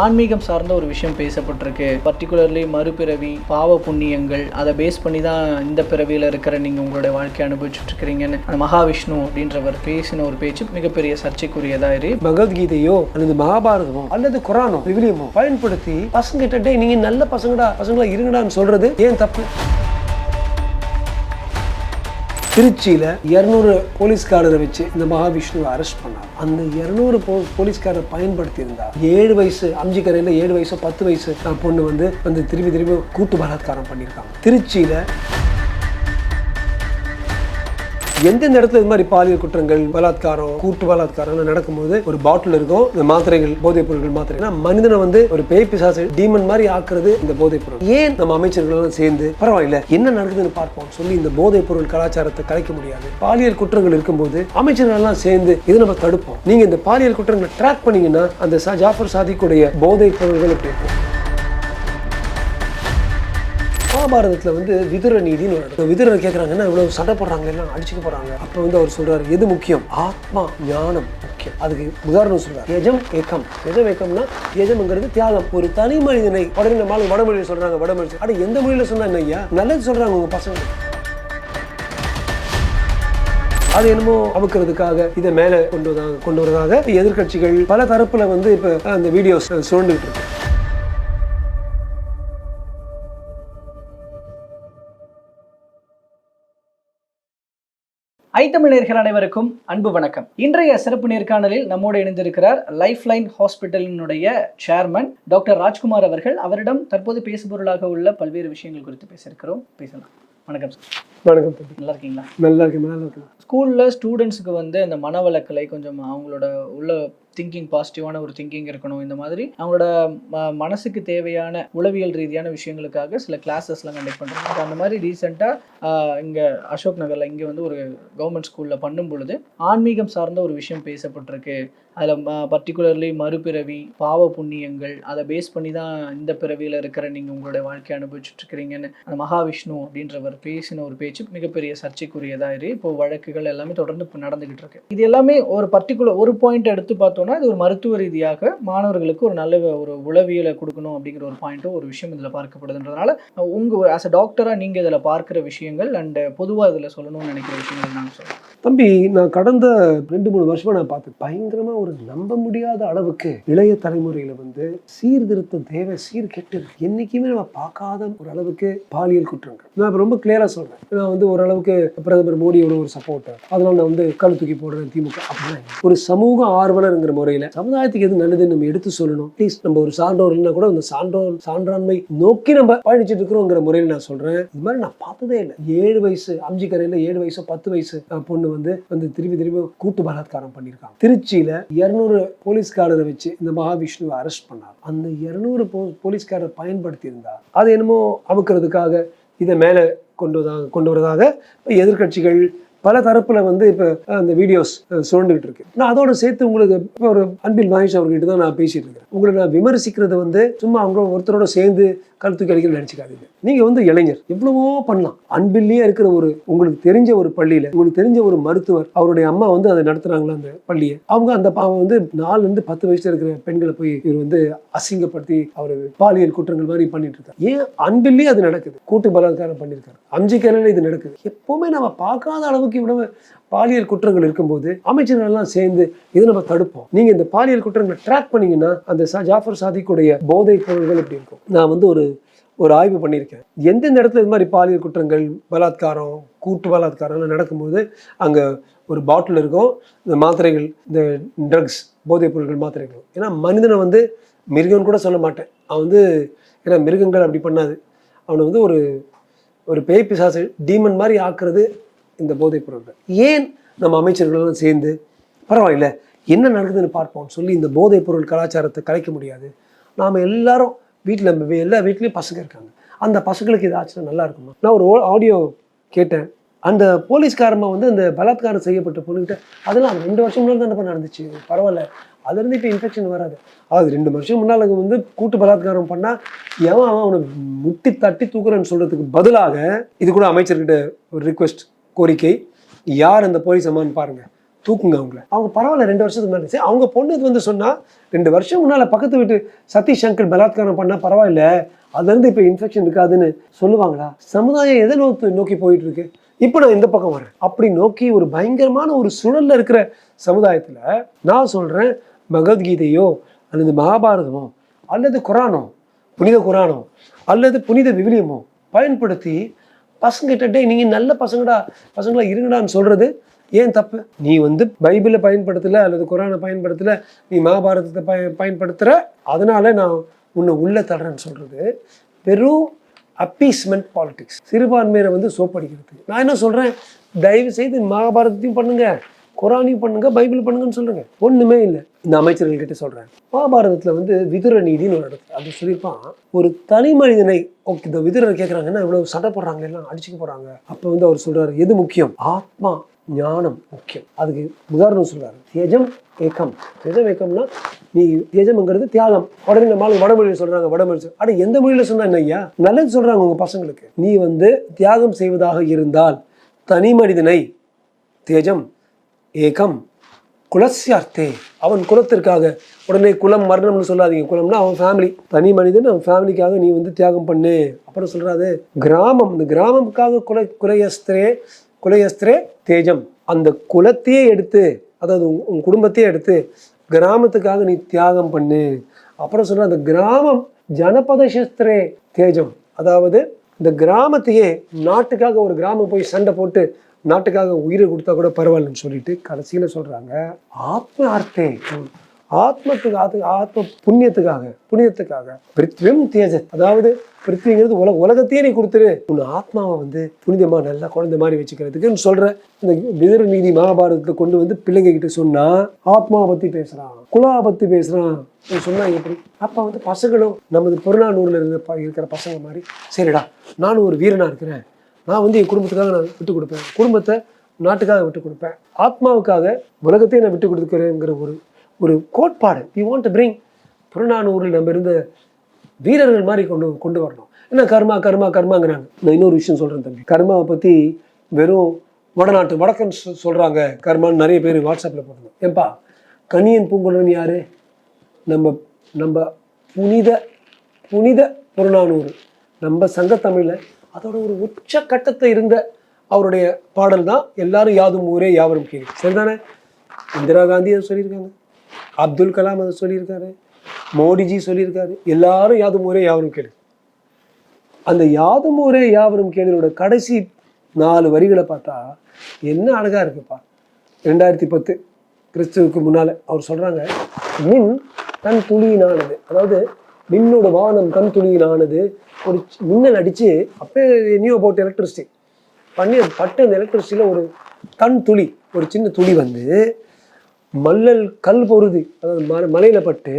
ஆன்மீகம் சார்ந்த ஒரு விஷயம் பேசப்பட்டிருக்கு. பர்டிகுலர்லி மறுபிறவி பாவ புண்ணியங்கள் அதை பேஸ் பண்ணி தான் இந்த பிறவியில் இருக்கிற நீங்கள் உங்களுடைய வாழ்க்கையை அனுபவிச்சுட்டு இருக்கிறீங்கன்னு அந்த மகாவிஷ்ணு அப்படின்றவர் பேசின ஒரு பேச்சு மிகப்பெரிய சர்ச்சைக்குரியதாக இரு. பகவத்கீதையோ அல்லது மகாபாரதமோ அல்லது குரானோ விவிலியமோ பயன்படுத்தி பசங்க கிட்ட நீங்கள் நீங்க நல்ல பசங்கடா பசங்களா இருங்கடான்னு சொல்றது ஏன் தப்பு? திருச்சியில் இருநூறு போலீஸ்காரரை வச்சு இந்த மகாவிஷ்ணுவை அரெஸ்ட் பண்ணார் அந்த இருநூறு போ போலீஸ்காரரை பயன்படுத்தி ஏழு வயசு அம்ஜிக்கரையில் ஏழு வயசு பத்து வயசு பொண்ணு வந்து வந்து திரும்பி திரும்பி கூட்டு பலாத்காரம் பண்ணியிருக்காங்க. திருச்சியில் எந்தெந்த இடத்துல இது மாதிரி பாலியல் குற்றங்கள் பலாத்காரம் கூட்டு பலாத்காரம் நடக்கும்போது ஒரு பாட்டில் இருக்கும் இந்த மாத்திரைகள் போதைப் பொருட்கள் மாத்திரை. மனிதனை வந்து ஒரு பேய் பிசாசு டீமன் மாதிரி ஆக்குறது இந்த போதைப் பொருள். ஏன் நம்ம அமைச்சர்கள் சேர்ந்து பரவாயில்ல என்ன நடக்குதுன்னு பார்ப்போம் சொல்லி இந்த போதைப் பொருள் கலாச்சாரத்தை கலைக்க முடியாது. பாலியல் குற்றங்கள் இருக்கும்போது அமைச்சர்கள் எல்லாம் சேர்ந்து இதை நம்ம தடுப்போம். நீங்க இந்த பாலியல் குற்றங்களை ட்ராக் பண்ணீங்கன்னா அந்த ஜாஃபர் சாதிக்குடைய போதைப் பொருள்கள் இப்படி இருக்கும் மகாபாரதத்தில் வந்து விதுர நீதினு ஒரு இடம். விதுரர் கேட்குறாங்க என்ன இவ்வளவு சண்டை போடுறாங்க எல்லாம் அடிச்சுக்க போறாங்க. அப்போ வந்து அவர் சொல்கிறார் எது முக்கியம்? ஆத்மா ஞானம். முக்கியம். அதுக்கு உதாரணம் சொல்கிறார் எஜம் ஏக்கம். எஜம் ஏக்கம்னா எஜம்ங்கிறது தியாகம். ஒரு தனி மனிதனை உடனே நம்ம வடமொழியில் சொல்றாங்க வடமொழி அட எந்த மொழியில சொன்னாங்க என்ன ஐயா? நல்லது சொல்றாங்க உங்கள் பசங்க. அது என்னமோ அமுக்கிறதுக்காக இதை மேலே கொண்டு வராங்க கொண்டு வரதாக எதிர்க்கட்சிகள் பல தரப்புல வந்து இப்போ அந்த வீடியோஸ் சுரண்டுகிட்டு இருக்கு. ஐத்தமிழர்கள் அனைவருக்கும் அன்பு வணக்கம். இன்றைய சிறப்பு நேர்காணலில் நம்மோடு இணைந்திருக்கிறார் லைஃப் லைன் ஹாஸ்பிட்டலினுடைய சேர்மன் டாக்டர் ராஜ்குமார் அவர்கள். அவரிடம் தற்போது பேசுபொருளாக உள்ள பல்வேறு விஷயங்கள் குறித்து பேசியிருக்கிறோம். பேசலாம். வணக்கம் சார். வணக்கம் நல்லா இருக்கீங்களா? நல்லா இருக்கு நல்லா இருக்கு ஸ்கூலில் ஸ்டூடெண்ட்ஸுக்கு வந்து அந்த மனவளக்கலை கொஞ்சம் அவங்களோட உள்ள திங்கிங் பாசிட்டிவான ஒரு திங்கிங் இருக்கணும். இந்த மாதிரி அவங்களோட ம- மனசுக்கு தேவையான உளவியல் ரீதியான விஷயங்களுக்காக சில கிளாஸஸ்லாம் கண்டக்ட் பண்ணுறாங்க அந்த மாதிரி ரீசெண்டாக இங்கே அசோக் நகரில் இங்கே வந்து ஒரு கவர்மெண்ட் ஸ்கூலில் பண்ணும் பொழுது ஆன்மீகம் சார்ந்த ஒரு விஷயம் பேசப்பட்டிருக்கு. அதில் பர்டிகுலர்லி மறுபிறவி பாவ புண்ணியங்கள் அதை பேஸ் பண்ணி தான் இந்த பிறவியில் இருக்கிற நீங்கள் உங்களுடைய வாழ்க்கை அனுபவிச்சுட்ருக்கிறீங்கன்னு அந்த மகாவிஷ்ணு அப்படின்றவர் பேசின ஒரு பேச்சு மிகப்பெரிய சர்ச்சைக்குரியதாக இருக்குது இப்போ வழக்குகள் எல்லாமே தொடர்ந்து இப்போ நடந்துக்கிட்டு இருக்கு இது எல்லாமே ஒரு பர்டிகுலர் ஒரு பாயிண்ட் எடுத்து பார்த்தோம் பார்த்தோம்னா இது ஒரு மருத்துவ ரீதியாக மாணவர்களுக்கு ஒரு நல்ல ஒரு உளவியலை கொடுக்கணும் அப்படிங்கிற ஒரு பாயிண்ட்டும் ஒரு விஷயம் இதில் பார்க்கப்படுதுன்றதுனால உங்கள் ஆஸ் அ டாக்டராக நீங்கள் இதில் பார்க்குற விஷயங்கள் அண்ட் பொதுவாக இதில் சொல்லணும்னு நினைக்கிற விஷயங்கள் நாங்கள் சொல்கிறோம் தம்பி நான் கடந்த ரெண்டு மூணு வருஷமா நான் பார்த்தேன். பயங்கரமா ஒரு நம்ப முடியாத அளவுக்கு இளைய தலைமுறையில வந்து சீர்திருத்தம் தேவை சீர்கெட்டு இருக்கு. என்னைக்குமே நம்ம பார்க்காத ஒரு அளவுக்கு பாலியல் குற்றங்கள். நான் இப்போ ரொம்ப கிளியரா சொல்றேன். நான் வந்து ஓரளவுக்கு பிரதமர் மோடியோட ஒரு சப்போர்ட்டர் அதனால நான் வந்து கல் தூக்கி போடுறேன் திமுக அப்படின்னா ஒரு சமூக ஆர்வலர்ங்கிற முறையில சமுதாயத்துக்கு எது நல்லதுன்னு நம்ம எடுத்து சொல்லணும். ப்ளீஸ் நம்ம ஒரு சான்றோர் இல்லைன்னா கூட அந்த சான்றோர் சான்றாண்மை நோக்கி நம்ம பயணிச்சுட்டு இருக்கிறோங்கிற முறையில் நான் சொல்றேன். இது மாதிரி நான் பார்த்ததே இல்லை. ஏழு வயசு அம்ஜிக்கரையில் ஏழு வயசு பத்து வயசு பொண்ணு வந்து வந்து திரும்பி திருப்பி கூட்டு பலாத்காரம் பண்ணியிருக்காங்க. திருச்சியில இருநூறு போலீஸ்காரரை வச்சு இந்த மகாவிஷ்ணுவை அரெஸ்ட் பண்ணார். அந்த இருநூறு போ போலீஸ்காரரை பயன்படுத்தி இருந்தா அது என்னமோ அமுக்கிறதுக்காக இதை மேலே கொண்டு கொண்டு வரதாக எதிர்கட்சிகள் எதிர்க்கட்சிகள் பல தரப்புல வந்து இப்போ அந்த வீடியோஸ் சுரண்டுகிட்டு இருக்கு. நான் அதோட சேர்த்து உங்களுக்கு இப்போ ஒரு அன்பில் மகேஷ் அவர்கிட்ட தான் நான் பேசிட்டு இருக்கேன் உங்களை நான் விமர்சிக்கிறது வந்து சும்மா அவங்க ஒருத்தரோட சேர்ந்து கருத்து கிடைக்கல நினைச்சுக்காதீங்க. நீங்க வந்து இளைஞர். எவ்வளவோ பண்ணலாம். அன்பிலேயே இருக்கிற ஒரு உங்களுக்கு தெரிஞ்ச ஒரு பள்ளியில உங்களுக்கு தெரிஞ்ச ஒரு மருத்துவர் அவருடைய அம்மா வந்து அதை நடத்துறாங்களா அந்த பள்ளியை? அவங்க அந்த பாவம் வந்து நாலுல இருந்து பத்து வயசுல இருக்கிற பெண்களை போய் இவர் வந்து அசிங்கப்படுத்தி அவர் பாலியல் குற்றங்கள் மாதிரி பண்ணிட்டு இருக்காரு. ஏன் அன்பிலேயே அது நடக்குது? கூட்டு பலாத்காரம் பண்ணியிருக்காரு அம்ஜிக்கரையில் இது நடக்குது. எப்பவுமே நம்ம பார்க்காத அளவுக்கு இவ்வளவு பாலியல் குற்றங்கள் இருக்கும்போது அமைச்சர்கள் எல்லாம் சேர்ந்து இதை நம்ம தடுப்போம். நீங்க இந்த பாலியல் குற்றங்களை ட்ராக் பண்ணீங்கன்னா அந்த ஜாஃபர் சாதிக்குடைய போதை பொருள்கள் எப்படி இருக்கும்? நான் வந்து ஒரு ஒரு ஆய்வு பண்ணியிருக்கேன். எந்தெந்த இடத்துல இது மாதிரி பாலியல் குற்றங்கள் பலாத்காரம் கூட்டு பலாத்காரம்லாம் நடக்கும்போது அங்கே ஒரு பாட்டில் இருக்கும். இந்த மாத்திரைகள் இந்த ட்ரக்ஸ் போதைப் பொருட்கள் மாத்திரைகள் ஏன்னா மனிதனை வந்து மிருகம்னு கூட சொல்ல மாட்டேன். அவன் வந்து ஏன்னா மிருகங்கள் அப்படி பண்ணாது. அவனை வந்து ஒரு ஒரு பேய் பிசாசு டீமன் மாதிரி ஆக்குறது இந்த போதைப் பொருட்கள் ஏன் நம்ம அமைச்சர்களும் சேர்ந்து பரவாயில்ல என்ன நடக்குதுன்னு பார்ப்போம் சொல்லி இந்த போதைப் பொருள் கலாச்சாரத்தை கலைக்க முடியாது. நாம் எல்லாரும் வீட்டில் எல்லா வீட்லேயும் பசங்க இருக்காங்க. அந்த பசங்களுக்கு இதாச்சுன்னா நல்லா இருக்குமா? நான் ஒரு ஆடியோ கேட்டேன். அந்த போலீஸ்காரமாக வந்து அந்த பலாத்காரம் செய்யப்பட்ட பொண்ணுக்கிட்ட அதெல்லாம் ரெண்டு வருஷம் முன்னாடி தான் நடந்துச்சு பரவாயில்ல. அதுலேருந்து இப்போ இன்ஃபெக்ஷன் வராது. அது ரெண்டு வருஷம் முன்னால் வந்து கூட்டு பலாத்காரம் பண்ணால் எவன் அவன் அவனை முட்டி தட்டி தூக்குறேன்னு சொல்கிறதுக்கு பதிலாக இது கூட அமைச்சர்கிட்ட ஒரு ரிக்வெஸ்ட் கோரிக்கை. யார் அந்த போலீஸ் அம்மான்னு பாருங்கள் தூக்குங்க அவங்கள. அவங்க பரவாயில்ல ரெண்டு வருஷத்துக்கு முன்னாடி. சரி அவங்க பொண்ணு வந்து சொன்னால் ரெண்டு வருஷம் முன்னால் பக்கத்து வீட்டு சதீஷ் சங்கர் பலாத்காரம் பண்ணால் பரவாயில்ல. அதுலேருந்து இப்போ இன்ஃபெக்ஷன் இருக்காதுன்னு சொல்லுவாங்களா? சமுதாயம் எதை நோக்கி நோக்கி போயிட்டு இருக்கு இப்போ நான் இந்த பக்கம் வரேன். அப்படி நோக்கி ஒரு பயங்கரமான ஒரு சுழல்ல இருக்கிற சமுதாயத்தில் நான் சொல்கிறேன் பகவத்கீதையோ அல்லது மகாபாரதமோ அல்லது குரானோ புனித குரானோ அல்லது புனித விவிலியமோ பயன்படுத்தி பசங்கிட்ட டே நீங்கள் நல்ல பசங்கடா பசங்களா இருங்கடான்னு சொல்கிறது ஏன் தப்பு? நீ வந்து பைபிளை பயன்படுத்தலை அல்லது குரானை பயன்படுத்தலை நீ மகாபாரதத்தை பய பயன்படுத்துகிற அதனால் நான் உன்னை உள்ளே தள்ளுறேன்னு சொல்கிறது வெறும் அப்பீஸ்மெண்ட் பாலிடிக்ஸ் சிறுபான்மையை வந்து சோப்படிக்கிறது நான் என்ன சொல்கிறேன் தயவு செய்து மகாபாரதத்தையும் பண்ணுங்கள் குரானி பண்ணுங்க பைபிள் பண்ணுங்கன்னு சொல்லுங்க. ஒண்ணுமே இல்லை. இந்த அமைச்சர்கள் கிட்ட சொல்றேன். மகாபாரதத்துல வந்து விதுர நீதினு ஒரு இடத்துல அது சொல்லியிருப்பான். ஒரு தனி மனிதனை ஓகே இந்த விதுரர் கேட்குறாங்கன்னா இவ்வளவு சண்டை போடுறாங்க எல்லாம் அடிச்சுக்க போறாங்க. அப்ப வந்து அவர் சொல்றாரு எது முக்கியம்? ஆத்மா ஞானம் முக்கியம். அதுக்கு உதாரணம் சொல்றாரு. தேஜம் ஏக்கம். தேஜம் ஏக்கம்னா நீ தேஜம்ங்கிறது தியாகம். உடனே நம்ம வடமொழியில் சொல்றாங்க வடமொழி அட எந்த மொழியில சொன்னா என்ன ஐயா? நல்லது சொல்றாங்க உங்க பசங்களுக்கு. நீ வந்து தியாகம் செய்வதாக இருந்தால் தனி மனிதனை தேஜம் ஏகம். குலசியார்த்தே அவன் குலத்திற்காக உடனே குலம் மரணம்னு சொல்லாதீங்க. குலம்னா அவன் ஃபேமிலி தனி மனிதன் அவன் ஃபேமிலிக்காக நீ வந்து தியாகம் பண்ணு. அப்புறம் சொல்றாரு கிராமம். இந்த கிராமமுக்காக குல குலையஸ்திரே குலையஸ்திரே தேஜம். அந்த குலத்தையே எடுத்து அதாவது உன் உன் குடும்பத்தையே எடுத்து கிராமத்துக்காக நீ தியாகம் பண்ணு. அப்புறம் சொல்கிற அந்த கிராமம் ஜனபத சஸ்திரே தேஜம். அதாவது இந்த கிராமத்தையே நாட்டுக்காக ஒரு கிராமம் போய் சண்டை போட்டு நாட்டுக்காக உயிரை கொடுத்தா கூட பரவாயில்லன்னு சொல்லிட்டு கடைசியில் சொல்கிறாங்க ஆத்ம அர்த்தே. ஆத்மத்துக்கு ஆத்து- ஆத்ம புண்ணியத்துக்காக புண்ணியத்துக்காக. பிருத்விம் தேஜ அதாவது பிருத்விங்கிறது உலக உலகத்தையே நீ கொடுத்துரு. உன் ஆத்மாவை வந்து புனிதமாக நல்லா குழந்தை மாதிரி வச்சுக்கிறதுக்குன்னு சொல்கிற இந்த விதர் நீதி மகாபாரதத்தை கொண்டு வந்து பிள்ளைங்க கிட்ட சொன்னால் ஆத்மாவை பற்றி பேசுகிறான் குலாவை பற்றி பேசுகிறான் சொன்னால் எப்படி? அப்போ வந்து பசங்களும் நமது புறநானூரில் இருந்த இருக்கிற பசங்க மாதிரி சரிடா நானும் ஒரு வீரனாக இருக்கிறேன். நான் வந்து என் குடும்பத்துக்காக நான் விட்டு கொடுப்பேன். குடும்பத்தை நாட்டுக்காக விட்டு கொடுப்பேன். ஆத்மாவுக்காக உலகத்தையும் நான் விட்டு கொடுத்துக்கிறேங்கிற ஒரு ஒரு கோட்பாடு. வி வாண்ட் டு பிரிங் புறநானூரில் நம்ம இருந்த வீரர்கள் மாதிரி கொண்டு கொண்டு வரணும். என்ன கர்மா கர்மா கர்மாங்கிறாங்க. நான் இன்னொரு விஷயம் சொல்கிறேன் தம்பி. கர்மாவை பற்றி வெறும் வடநாட்டு வடக்கன் சொ- கர்மான்னு நிறைய பேர் வாட்ஸ்அப்பில் போட்டுருந்தோம் ஏன்பா கனியன் பூங்குழன் யார்? நம்ம நம்ம புனித புனித புறநானூறு. நம்ம சங்கத்தமிழில் அதோட ஒரு உச்ச கட்டத்தை இருந்த அவருடைய பாடல் தான் எல்லாரும் யாதும் ஊரே யாவரும் கேள்வி சரிதானே? இந்திரா காந்தி அதை சொல்லியிருக்காங்க. அப்துல் கலாம் அதை சொல்லியிருக்காரு. மோடிஜி சொல்லியிருக்காரு. எல்லாரும் யாதும் ஊரே யாவரும் கேளு அந்த யாதும் ஊரே யாவரும் கேளுனோட கடைசி நாலு வரிகளை பார்த்தா என்ன அழகா இருக்குப்பா. ரெண்டாயிரத்தி பத்து கிறிஸ்துவுக்கு முன்னால அவர் சொல்றாங்க மின் தன் துளியினானது. அதாவது மின்னோட வானம் கண் துளியினானது. ஒரு மின்னல் அடித்து அப்பே நியூ அபவுட் எலக்ட்ரிசிட்டி பண்ணி அது பட்டு அந்த எலக்ட்ரிசிட்டியில் ஒரு தன் துளி ஒரு சின்ன துளி வந்து மல்லல் கல் பொருது அதாவது ம மலையில் பட்டு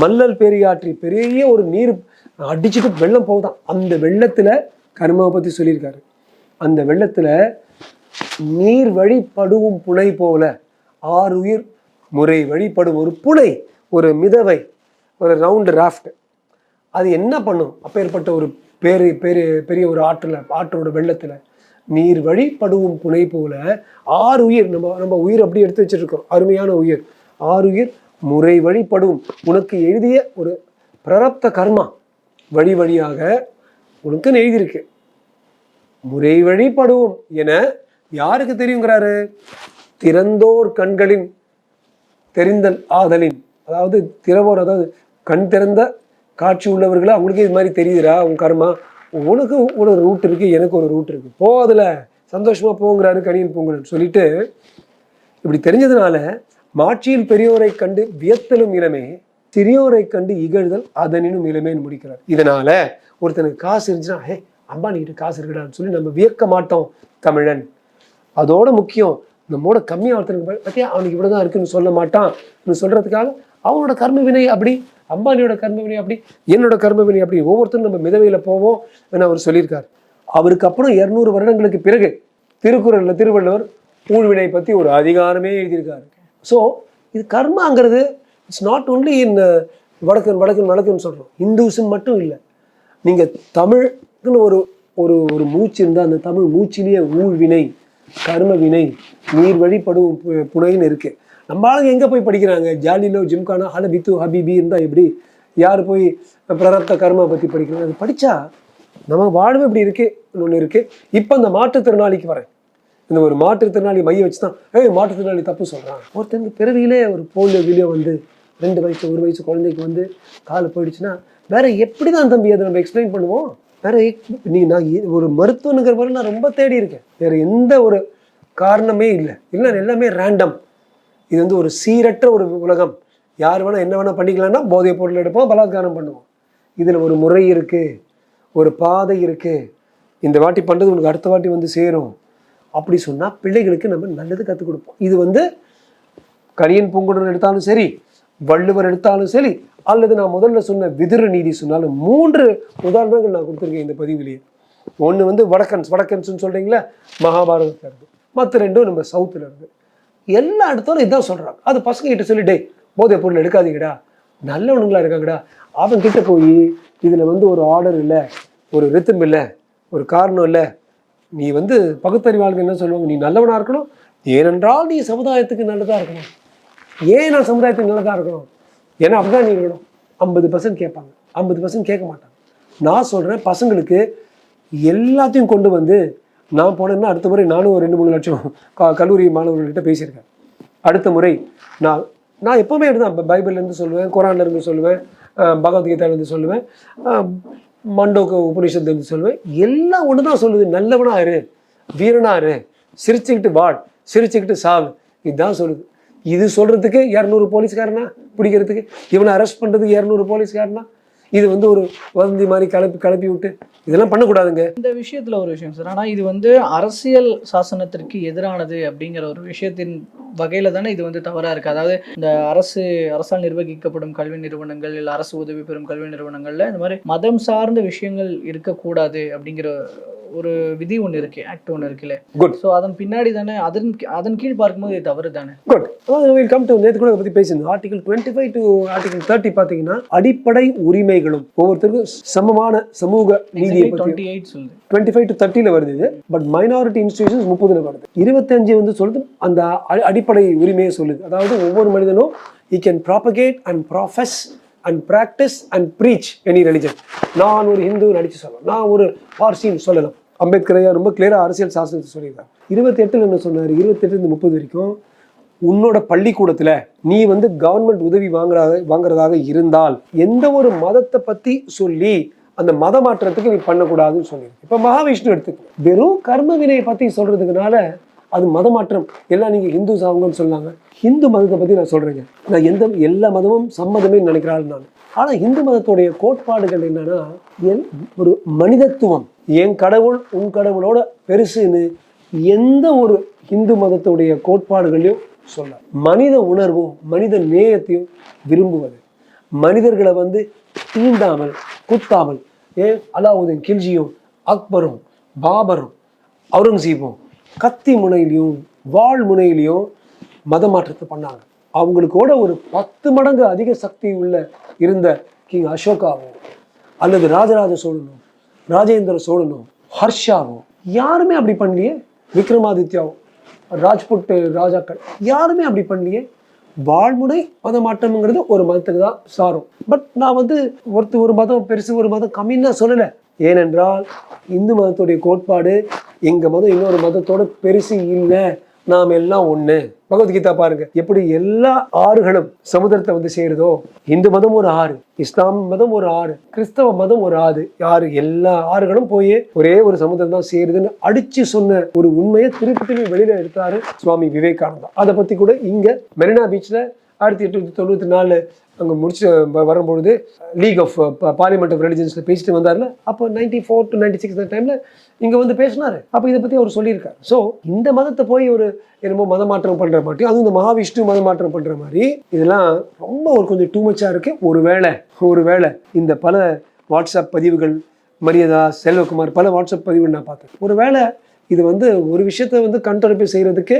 மல்லல் பெரியாற்றி பெரிய ஒரு நீர் அடிச்சுட்டு வெள்ளம் போகுதான். அந்த வெள்ளத்தில் கர்மாவை பற்றி சொல்லியிருக்காரு. அந்த வெள்ளத்தில் நீர் வழிபடுவும் புனை போல ஆறு உயிர் முறை வழிபடும் ஒரு புனை ஒரு மிதவை ஒரு ரவுண்டு ராஃப்ட் அது என்ன பண்ணும்? அப்பேற்பட்ட ஒரு பேரு பெரிய பெரிய ஒரு ஆற்றில் ஆற்றோட வெள்ளத்தில். நீர் வழிபடுவும் புனை போல ஆறு உயிர். நம்ம நம்ம உயிர் அப்படி எடுத்து வச்சிருக்கோம். அருமையான உயிர். ஆறு உயிர் முறை வழிபடும் உனக்கு எழுதிய ஒரு பிரரப்த கர்மா வழி வழியாக உனக்குன்னு எழுதியிருக்கு. முறை வழிபடுவோம் என யாருக்கு தெரியுங்கிறாரு? திறந்தோர் கண்களின் தெரிந்தல் ஆதலின். அதாவது திறவோர் அதாவது கண் திறந்த காட்சி உள்ளவர்களா? அவங்களுக்கே இது மாதிரி தெரியுதுடா உன் கர்மா. உனக்கு ஒரு ரூட் இருக்குது எனக்கு ஒரு ரூட் இருக்குது போ அதில். சந்தோஷமாக போங்கிறாரு கணியன் பூங்குழன் சொல்லிட்டு இப்படி தெரிஞ்சதுனால மாட்சியில் பெரியோரை கண்டு வியத்தலும் இளமே சிறியோரை கண்டு இகழ்தல் அதனினும் இளமேன்னு முடிக்கிறார். இதனால ஒருத்தனுக்கு காசு இருந்துச்சுன்னா ஹே அம்பானிக்கிட்ட காசு இருக்கடான்னு சொல்லி நம்ம வியக்க மாட்டோம் தமிழன். அதோட முக்கியம் நம்மோட கம்மியாக ஒருத்தனுக்கு பற்றியா அவனுக்கு இவ்வளவுதான் இருக்குன்னு சொல்ல மாட்டான். சொல்கிறதுக்காக அவனோட கர்ம வினை அப்படி அம்பானியோட கர்மவினை அப்படி என்னோட கர்மவினை அப்படி ஒவ்வொருத்தரும் நம்ம மிதவையில் போவோம் என அவர் சொல்லியிருக்கார். அவருக்கு அப்புறம் இரநூறு வருடங்களுக்கு பிறகு திருக்குறளில் திருவள்ளுவர் ஊழ்வினை பற்றி ஒரு அதிகாரமே எழுதியிருக்காரு. ஸோ இது கர்மாங்கிறது இட்ஸ் நாட் ஒன்லி இன் வடக்கன் uh, வடக்கன் வடக்குன்னு சொல்கிறோம் இந்துசம் மட்டும் இல்லை. நீங்கள் தமிழுக்குன்னு ஒரு ஒரு ஒரு மூச்சு இருந்தால் அந்த தமிழ் மூச்சிலேயே ஊழ்வினை கர்ம வினை நீர் வழிபடும் பு- புனைன்னு இருக்குது நம்ம ஆளுங்க எங்கே போய் படிக்கிறாங்க? ஜாலிலோ ஜிம்கானா ஹல பித்து ஹபிபி இருந்தால் எப்படி? யார் போய் பிரரப்த கர்மா பற்றி படிக்கிறாங்க? அது படித்தா நம்ம வாழ்வு இப்படி இருக்கு? ஒன்று இருக்குது இப்போ அந்த மாற்றுத்திறனாளிக்கு வரேன். இந்த ஒரு மாற்றுத்திறனாளி மைய வச்சு தான் ஏய் மாற்றுத்திறனாளி தப்பு சொல்கிறான் ஒருத்தங்க பிறவியிலே ஒரு போலியோ வீடியோ வந்து ரெண்டு வயசு ஒரு வயசு குழந்தைக்கு வந்து கால் போயிடுச்சுன்னா வேற எப்படி தான் தம்பி அதை நம்ம எக்ஸ்பிளைன் பண்ணுவோம்? வேற நீ நான் ஒரு மருத்துவனுங்கிற மாதிரி நான் ரொம்ப தேடி இருக்கேன். வேற எந்த ஒரு காரணமே இல்லை. இல்லை எல்லாமே ரேண்டம் இது வந்து ஒரு சீரற்ற ஒரு உலகம். யார் வேணால் என்ன வேணால் பண்ணிக்கலாம்னா போதைப் பொருள் எடுப்போம் பலாத்காரம் பண்ணுவோம். இதில் ஒரு முறை இருக்குது ஒரு பாதை இருக்குது இந்த வாட்டி பண்ணுறது உனக்கு அடுத்த வாட்டி வந்து சேரும். அப்படி சொன்னால் பிள்ளைகளுக்கு நம்ம நல்லது கற்றுக் கொடுப்போம். இது வந்து கணியன் பூங்குடன் எடுத்தாலும் சரி வள்ளுவர் எடுத்தாலும் சரி அல்லது நான் முதல்ல சொன்ன விதிர நீதி சொன்னாலும் மூன்று உதாரணங்கள் நான் கொடுத்துருக்கேன் இந்த பதிவிலேயே. ஒன்று வந்து வடக்கன்ஸ் வடக்கன்ஸ்னு சொல்கிறீங்களா மகாபாரதத்தில் இருந்து மற்ற ரெண்டும் நம்ம சவுத்தில் இருந்து எல்லா இடத்துல இதான் சொல்கிறான் அது பசங்க கிட்ட சொல்லி டே போதை பொருள் எடுக்காதீங்கடா. நல்லவனுங்களா இருக்காங்கடா. அவன் கிட்ட போய் இதில் வந்து ஒரு ஆர்டர் இல்லை ஒரு ரித்தம் இல்லை ஒரு காரணம் இல்லை. நீ வந்து பகுத்தறிவாளர்கள் என்ன சொல்லுவாங்க. நீ நல்லவனாக இருக்கணும். ஏனென்றால் நீ சமுதாயத்துக்கு நல்லதாக இருக்கணும். ஏன் நான் சமுதாயத்துக்கு நல்லதாக இருக்கணும்? ஏன்னா அப்படிதான் நீ இருக்கணும். ஐம்பது பர்சன்ட் கேட்பாங்க. ஐம்பது பர்சன்ட் கேட்க மாட்டாங்க. நான் சொல்கிறேன் பசங்களுக்கு எல்லாத்தையும் கொண்டு வந்து நான் போனேன்னா அடுத்த முறை நானும் ஒரு ரெண்டு மூணு லட்சம் கல்லூரி மாணவர்கள்கிட்ட பேசியிருக்கேன். அடுத்த முறை நான் நான் எப்போவுமே தான் பைபிள்லேருந்து சொல்லுவேன் குரான்லேருந்து சொல்லுவேன் பகவத்கீதாலேருந்து சொல்லுவேன் மண்டோக்க உபநிஷத்துலேருந்து சொல்லுவேன். எல்லாம் ஒன்று தான் சொல்லுது. நல்லவனா இரு வீரனா இரு சிரிச்சுக்கிட்டு வாழ் சிரிச்சுக்கிட்டு சாவு. இதுதான் சொல்லுது. இது சொல்கிறதுக்கு இரநூறு போலீஸ்காரனா? பிடிக்கிறதுக்கு. இவனை அரெஸ்ட் பண்ணுறதுக்கு இரநூறு போலீஸ்காரனா? இது வந்து ஒரு வதந்தி மாதிரி கலப்பி கலப்பி விட்டு இதெல்லாம் பண்ணக்கூடாதுங்க. இந்த விஷயத்துல ஒரு விஷயம் சார். ஆனால் இது வந்து அரசியல் சாசனத்திற்கு எதிரானது அப்படிங்கிற ஒரு விஷயத்தின் வகையில தானே இது வந்து தவறா இருக்கு. அதாவது இந்த அரசு அரசால் நிர்வகிக்கப்படும் கல்வி நிறுவனங்கள் இல்லை அரசு உதவி பெறும் கல்வி நிறுவனங்கள்ல இந்த மாதிரி மதம் சார்ந்த விஷயங்கள் இருக்கக்கூடாது அப்படிங்கிற ஒரு விதி ஒன்று இருக்கு ஆக்ட் ஒன்று இருக்குல்ல. Good. ஸோ அதன் பின்னாடி தானே அதன் அதன் கீழ் பார்க்கும்போது இது தவறு தானே? குட் வில் கம் டு நேற்று கூட பற்றி பேசியிருந்தோம். Article twenty five to article thirty பார்த்தீங்கன்னா அடிப்படை உரிமைகளும் ஒவ்வொருத்தருக்கும் சமமான சமூக நீதியை டுவெண்ட்டி எயிட் சொல்லுது. டுவெண்ட்டி ஃபைவ் டு தேர்ட்டியில் வருது. இது பட் மைனாரிட்டி இன்ஸ்டிடியூஷன்ஸ் முப்பதுல வருது. இருபத்தஞ்சு வந்து சொல்லுது அந்த அடிப்படை உரிமையை சொல்லுது. அதாவது ஒவ்வொரு மனிதனும் he can propagate and profess and practice and preach any religion. நான் ஒரு ஹிந்து நடிச்சு சொல்லலாம். நான் ஒரு பார்சின்னு சொல்லலாம். அம்பேத்கரையா ரொம்ப கிளியராக அரசியல் சாஸ்திரத்தை சொல்லியிருக்காரு. இருபத்தி எட்டுல என்ன சொன்னார்? இருபத்தெட்டுலேருந்து முப்பது வரைக்கும் உன்னோட பள்ளிக்கூடத்தில் நீ வந்து கவர்மெண்ட் உதவி வாங்குறதாக வாங்குறதாக இருந்தால் எந்த ஒரு மதத்தை பற்றி சொல்லி அந்த மத மாற்றத்துக்கு நீ பண்ணக்கூடாதுன்னு சொல்லியிருக்கு இப்போ மகாவிஷ்ணு எடுத்துக்கோ. வெறும் கர்ம வினையை பற்றி சொல்கிறதுக்குனால அது மத மாற்றம். எல்லாம் நீங்கள் ஹிந்து சாவுங்கன்னு சொன்னாங்க. ஹிந்து மதத்தை பற்றி நான் சொல்கிறேங்க நான் எந்த எல்லா மதமும் சம்மதமே நினைக்கிறாள் நான். ஆனால் இந்து மதத்துடைய கோட்பாடுகள் என்னன்னா என் ஒரு மனிதத்துவம் என் கடவுள் உன் கடவுளோட பெருசுன்னு எந்த ஒரு இந்து மதத்துடைய கோட்பாடுகளையும் சொல்ல மனித உணர்வும் மனித நேயத்தையும் விரும்புவது. மனிதர்களை வந்து தீண்டாமல் குத்தாமல் ஏன்? அலாவுதீன் கில்ஜியும் அக்பரும் பாபரும் அவுரங்கசீபும் கத்தி முனையிலையும் வாழ் முனையிலையும் மத மாற்றத்தை பண்ணாங்க. அவங்களுக்கோட ஒரு பத்து மடங்கு அதிக சக்தி உள்ள இருந்த கிங் அசோகாவோ அல்லது ராஜராஜ சோழனோ ராஜேந்திர சோழனோ ஹர்ஷாவோ யாருமே அப்படி பண்ணலையே. விக்ரமாதித்யாவோ ராஜ்புட் ராஜாக்கள் யாருமே அப்படி பண்ணலையே. வாழ்முறை மத மாற்றம்ங்கிறது ஒரு மதத்துக்கு தான் சாரும். பட் நான் வந்து ஒருத்தர் ஒரு மதம் பெருசு ஒரு மதம் கம்மின்னு நான் சொல்லலை. ஏனென்றால் இந்து மதத்துடைய கோட்பாடு எங்கள் மதம் இன்னொரு மதத்தோட பெருசு இல்லை. நாம் எல்லாம் ஒண்ணு. பகவத்கீதா பாருங்க. எப்படி எல்லா ஆறுகளும் சமுதிரத்தை வந்து சேருதோ? இந்து மதம் ஒரு ஆறு இஸ்லாம் மதம் ஒரு ஆறு கிறிஸ்தவ மதம் ஒரு ஆறு. ஆறு எல்லா ஆறுகளும் போய் ஒரே ஒரு சமுதிரம் தான் சேருதுன்னு அடிச்சு சொன்ன ஒரு உண்மையை திருப்பி திருப்பி வெளியில எடுத்தாரு சுவாமி விவேகானந்தா. அதை பத்தி கூட இங்க மெரினா பீச்ல ஆயிரத்தி எட்நூத்தி தொண்ணூத்தி நாலு அங்கே முடிச்சு வரும்பொழுது லீக் ஆஃப் பார்லிமெண்ட் ஆஃப் ரிலிஜன்ஸில் பேசிட்டு வந்தார்ல அப்போ ninety four to ninety six டைமில் இங்கே வந்து பேசினார். அப்போ இதை பற்றி அவர் சொல்லியிருக்கார். ஸோ இந்த மதத்தை போய் ஒரு என்னமோ மத மாற்றம் பண்ணுற மாதிரி அதுவும் இந்த மகாவிஷ்ணு மத மாற்றம் பண்ணுற மாதிரி இதெல்லாம் ரொம்ப ஒரு கொஞ்சம் டூ ஒரு வேளை ஒரு வேளை இந்த பல வாட்ஸ்அப் பதிவுகள் மரியாதா செல்வகுமார் பல வாட்ஸ்அப் பதிவுகள் நான் பார்த்தேன். ஒரு வேளை இது வந்து ஒரு விஷயத்தை வந்து கண்துடைப்பு செய்கிறதுக்கு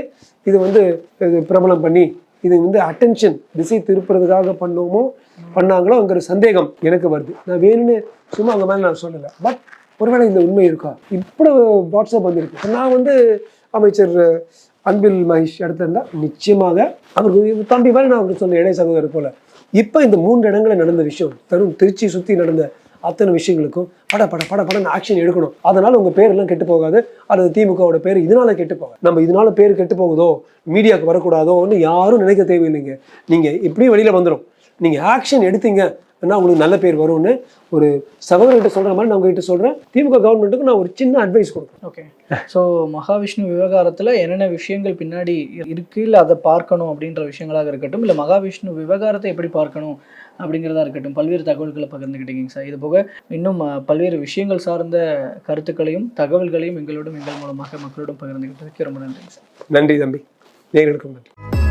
இது வந்து இது பிரபலம் பண்ணி இது வந்து அட்டென்ஷன் திசை திருப்புறதுக்காக பண்ணோமோ பண்ணாங்களோங்கிற சந்தேகம் எனக்கு வருது. நான் வேணும்னு சும்மா அந்த மேலே நான் சொல்லலை. பட் ஒருவேளை இந்த உண்மை இருக்கா? இப்படி வாட்ஸ்அப் வந்திருக்கு. நான் வந்து அமைச்சர் அன்பில் மகேஷ் இடத்துல இருந்தால் நிச்சயமாக அவருக்கு தம்பி மாதிரி நான் அவருக்கு சொன்ன இளைய சகோதரர் போல. இப்போ இந்த மூன்று இடங்களில் நடந்த விஷயம் தரும் திருச்சி சுற்றி நடந்த அத்தனை விஷயங்களுக்கும் பட பட பட படம் ஆக்ஷன் எடுக்கணும். அதனால உங்கள் பேரெல்லாம் கெட்டு போகாது. அல்லது திமுகவோட பேர் இதனால கெட்டு போகாது. நம்ம இதனால பேர் கெட்டு போகுதோ மீடியாவுக்கு வரக்கூடாதோன்னு யாரும் நினைக்க தேவையில்லைங்க. நீங்கள் எப்படியும் வெளியில் வந்துடும் நீங்கள் ஆக்ஷன் எடுத்தீங்க உங்களுக்கு நல்ல பேர் வரும்னு ஒரு சகோதரர்கிட்ட சொல்ற மாதிரி நான் உங்ககிட்ட சொல்றேன். திமுக கவர்மெண்ட்டுக்கு நான் ஒரு சின்ன அட்வைஸ் கொடுக்குறேன். ஓகே ஸோ மகாவிஷ்ணு விவகாரத்தில் என்னென்ன விஷயங்கள் பின்னாடி இருக்கு? இல்லை அதை பார்க்கணும் அப்படின்ற விஷயங்களாக இருக்கட்டும் இல்லை மகாவிஷ்ணு விவகாரத்தை எப்படி பார்க்கணும் அப்படிங்கிறதா இருக்கட்டும் பல்வேறு தகவல்களை பகிர்ந்துக்கிட்டீங்க சார். இது போக இன்னும் பல்வேறு விஷயங்கள் சார்ந்த கருத்துக்களையும் தகவல்களையும் எங்களோடும் எங்கள் மூலமாக மக்களோடும் பகிர்ந்துக்கிட்டதுக்கு ரொம்ப நன்றிங்க சார். நன்றி தம்பி. நேர்களுக்கும் நன்றி